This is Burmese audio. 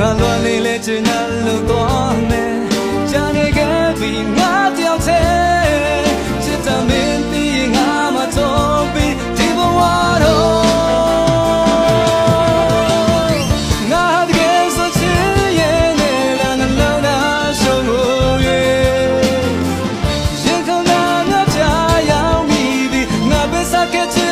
ငါလွန်လေးလဲချင်တာလို့တော့မယ်ကြာနေခဲ့ပြီငါတယောက်တည်းချစ်တာမင်းသိရင်ငါမတော့ပြီဒီဘဝတော့ Get to